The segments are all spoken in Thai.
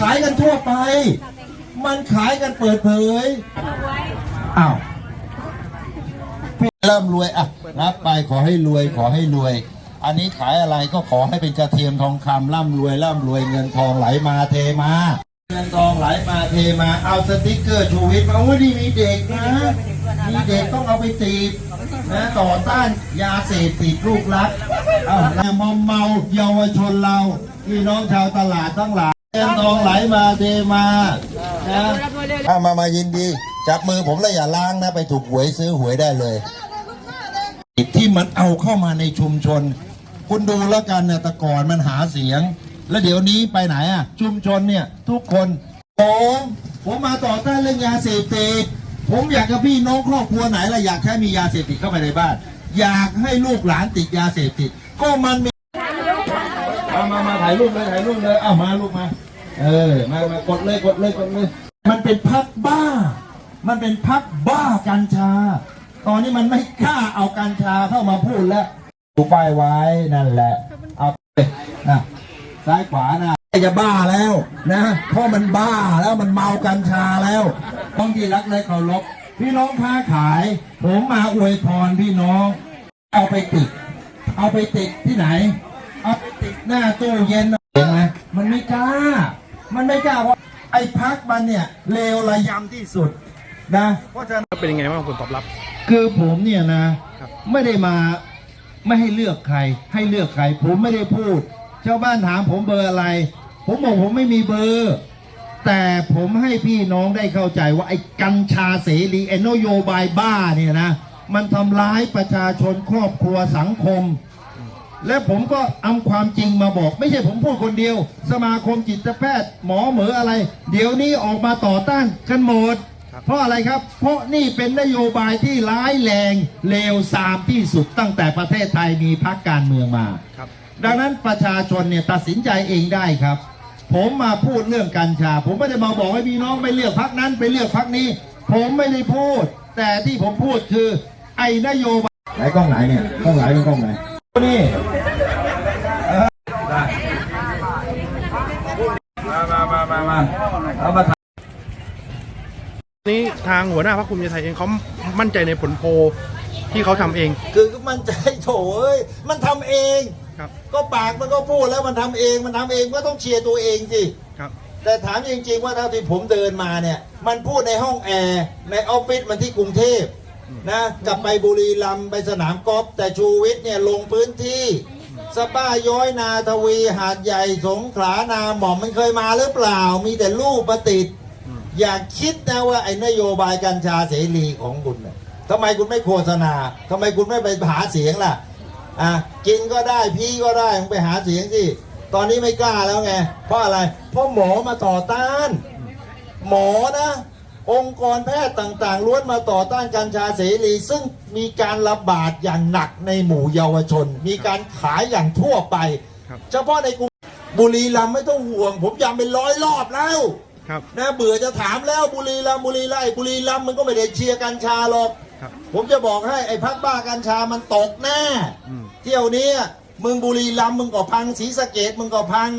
ขายกันทั่วไป มันขายกันเปิดเผยอ้าวเริ่มรวยอะรับไปขอให้รวยขอให้รวย อันนี้ขายอะไรก็ขอให้เป็นกระเทียมทองคำร่ำรวยร่ำรวยเงินทองไหลมาเทมาเงินทองไหลมาเทมาเอาสติกเกอร์ชูวิทย์มาโอ้ยนี่มีเด็กนะมีเด็กต้องเอาไปติดนะต่อต้านยาเสพติดลูกรักเอาแล้วมอมเมาเยาวชนเราพี่น้องชาวตลาดทั้งหลาย เงินทองไหลมาเทมานะเอามามายินดี จับมือผมแล้วอย่าล้างนะ ไปถูกหวยซื้อหวยได้เลย ที่มันเอาเข้ามาในชุมชน คุณดูแล้วกันเนี่ยแต่ก่อนมันหาเสียง แล้วเดี๋ยวนี้ไปไหนอะ ชุมชนเนี่ย ทุกคนผมผมมาต่อต้านเรื่องยาเสพติดผมอยากกับพี่น้องครอบครัวไหนล่ะอยากให้มียาเสพติดเข้าไปในบ้าน อยากให้ลูกหลานติดยาเสพติด ก็มันมามามาถ่ายรูปเลยถ่ายรูปเลยเอามาลูกมา เออมามากดเลยกดเลยกดเลย มันเป็นพักบ้า มันเป็นพักบ้ากัญชา ตอนนี้มันไม่กล้าเอากัญชาเข้ามาพูดแล้วดูป้ายไว้นั่นแหละเอาไปนะซ้ายขวานะจะบ้าแล้วนะเพราะมันบ้าแล้วมันเมากัญชาแล้วต้องที่รักและเคารพพี่น้องค้าขาย ผมมาอวยพรพี่น้อง เอาไปติด เอาไปติดที่ไหน เอาไปติดหน้าตู้เย็นเห็นไหมมันไม่กล้า มันไม่กล้าเพราะไอ้พักมันเนี่ยเลวระยำที่สุดนะเพราะฉะนั้นเป็นยังไงบ้างผลตอบรับ คือผมเนี่ยนะครับไม่ได้มาไม่ให้เลือกใคร ให้เลือกใคร ผมไม่ได้พูดชาวบ้านถามผมเบอร์อะไร ผมบอกผมไม่มีเบอร์ แต่ผมให้พี่น้องได้เข้าใจว่าไอ้กัญชาเสรีไอ้นโยบายบ้าเนี่ยนะ มันทำร้ายประชาชนครอบครัวสังคม และผมก็เอาความจริงมาบอก ไม่ใช่ผมพูดคนเดียว สมาคมจิตแพทย์ หมอเหมออะไร เดี๋ยวนี้ออกมาต่อต้านกันหมดครับเพราะอะไรครับ เพราะนี่เป็นนโยบายที่ร้ายแรงเลวทรามที่สุดตั้งแต่ประเทศไทยมีพรรคการเมืองมาครับดังนั้นประชาชนเนี่ยตัดสินใจเองได้ครับ ผมมาพูดเรื่องกัญชา ผมไม่ได้มาบอกให้พี่น้องไปเลือกพักนั้นไปเลือกพักนี้ ผมไม่ได้พูด แต่ที่ผมพูดคือไอ้นโยบายไหนกล้องไหนเนี่ยกล้องไหนเป็นกล้องไหน นี่เออได้มามามามามาเอามาถ่ายนี่ทางหัวหน้าพรรคภูมิใจไทยเองเขามั่นใจในผลโพลที่เขาทำเอง คือก็มันใจโถเอ้ยมันทำเอง ครับ ก็ปากมันก็พูดแล้วมันทำเองมันทำเองก็ต้องเชียร์ตัวเองสิ ครับ แต่ถามจริงๆว่าเท่าที่ผมเดินมาเนี่ย มันพูดในห้องแอร์ ในออฟฟิศมันที่กรุงเทพ นะกลับไปบุรีรัมย์ไปสนามกอล์ฟแต่ชูวิทย์เนี่ยลงพื้นที่สป้าย้อยนาทวีหาดใหญ่สงขลานาหม่อมมันเคยมาหรือเปล่า มีแต่รูปประติด อย่าคิดนะว่าไอ้นโยบายกัญชาเสรีของคุณน่ะทำไมคุณไม่โฆษณาทำไมคุณไม่ไปหาเสียงล่ะอะกินก็ได้พี่ก็ได้มึงไปหาเสียงสิตอนนี้ไม่กล้าแล้วไง เพราะอะไร เพราะหมอมาต่อต้าน หมอนะ องค์กรแพทย์ต่างๆล้วนมาต่อต้านกัญชาเสรี ซึ่งมีการระบาดอย่างหนักในหมู่เยาวชน มีการขายอย่างทั่วไปครับเฉพาะในกรุงบุรีรัมย์ไม่ต้องห่วง ผมย้ำเป็นร้อยรอบแล้วครับนะเบื่อจะถามแล้วบุรีรัมย์บุรีไล่บุรีรัมย์มันก็ไม่ได้เชียร์กัญชาหรอกครับผมจะบอกให้ไอ้พักบ้ากัญชามันตกแน่อืมเที่ยวนี้มึงบุรีรัมย์มึงก็พังศรีสะเกดมึงก็พัง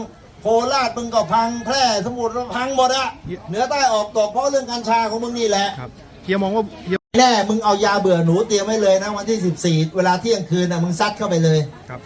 โคราชมึงก็พังแพร่สมุทรพังหมดอะเหนือใต้ออกตกเพราะเรื่องกัญชาของมึงนี่แหละครับเฮียมองว่าเฮียแน่มึงเอายาเบื่อหนูเตรียมไว้เลยนะวันที่ 14 เวลาเที่ยงคืนนะมึงซัดเข้าไปเลยครับ